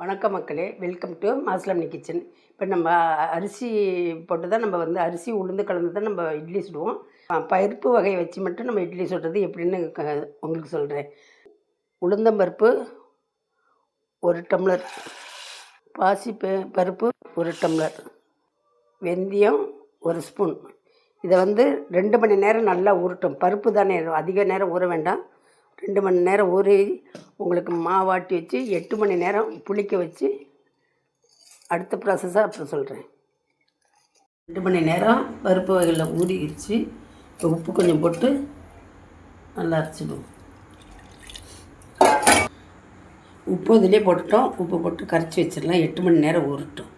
வணக்கம் மக்களே. Welcome to மாஸ்லம்னி kitchen இப்போ நம்ம அரிசி போட்டு தான் நம்ம வந்து அரிசி உளுந்து கலந்து தான் நம்ம இட்லி சுடுவோம். பருப்பு வகையை வச்சு மட்டும் நம்ம இட்லி சுடுறது எப்படின்னு உங்களுக்கு சொல்கிறேன் உளுந்தம்பருப்பு ஒரு டம்ளர். பாசி பருப்பு ஒரு டம்ளர். வெந்தயம் ஒரு ஸ்பூன். இதை வந்து ரெண்டு மணி நேரம் நல்லா ஊறட்டும். பருப்பு தானே அதிக நேரம் ஊற வேண்டாம். ரெண்டு மணி நேரம் ஊறி உங்களுக்கு மாவாட்டி வச்சு எட்டு மணி நேரம் புளிக்க வச்சு அடுத்த ப்ராசஸாக அப்புறம் சொல்கிறேன் ரெண்டு மணி நேரம் பருப்பு வகையில் ஊறிடுச்சு. இப்போ உப்பு கொஞ்சம் போட்டு நல்லா அரைச்சிடுவோம். உப்பு இதிலே போட்டுட்டோம். உப்பு போட்டு கரைச்சி வச்சிடலாம். எட்டு மணி நேரம் ஊறட்டும்.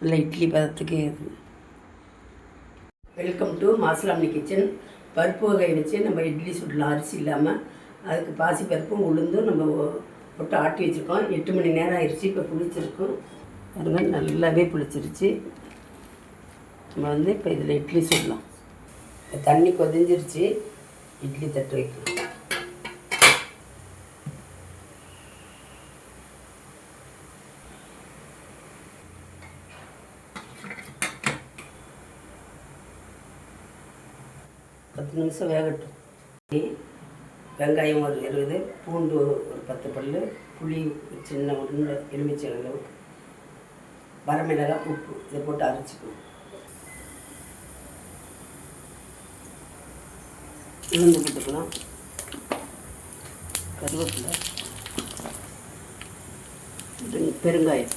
நல்லா இட்லி பதத்துக்கு வெல்கம் டு மாசலாமணி கிச்சன் பருப்பு வகை வச்சு நம்ம இட்லி சுடலாம் அரிசி இல்லாமல் அதுக்கு பாசி பருப்பும் உளுந்தும் நம்ம போட்டு ஆட்டி வச்சுருக்கோம். எட்டு மணி நேரம் ஆயிடுச்சு இப்போ புளிச்சிருக்கோம். பாருங்க நல்லாவே புளிச்சிருச்சு. நம்ம வந்து இப்போ இதில் இட்லி சுடலாம். இப்போ தண்ணி கொதிஞ்சிருச்சு. இட்லி தட்டு வைக்கலாம். பத்து நிமிஷம் வேகட்டும். வெங்காயம் ஒரு இருபது பூண்டு ஒரு பத்து பல் புளி சின்ன உருண்டை எலுமிச்சை அளவுக்கு வரமிளகாய் உப்பு இதை போட்டு அரைச்சிக்கணும். உளுந்து போட்டுக்கலாம். கருவேப்பிலை. பெருங்காயம்.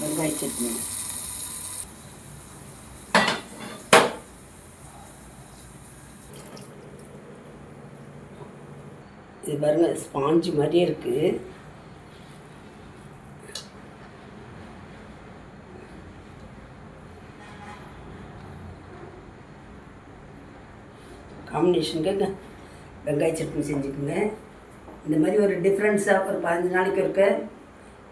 வெங்காய சட்னி. இது பாருங்க ஸ்பாஞ்சு மாதிரியே இருக்கு. காம்பினேஷனுக்கு வெங்காய சட்னி செஞ்சுக்குங்க. இந்த மாதிரி ஒரு டிஃப்ரென்ஸாக ஒரு பதினஞ்சு நாளைக்கு இருக்க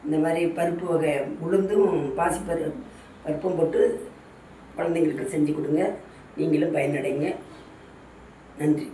இந்த மாதிரி பருப்பு வகை உளுந்தும் பாசி பரு பருப்பும் போட்டு குழந்தைங்களுக்கு செஞ்சு கொடுங்க. நீங்களும் பயனடைங்க. நன்றி.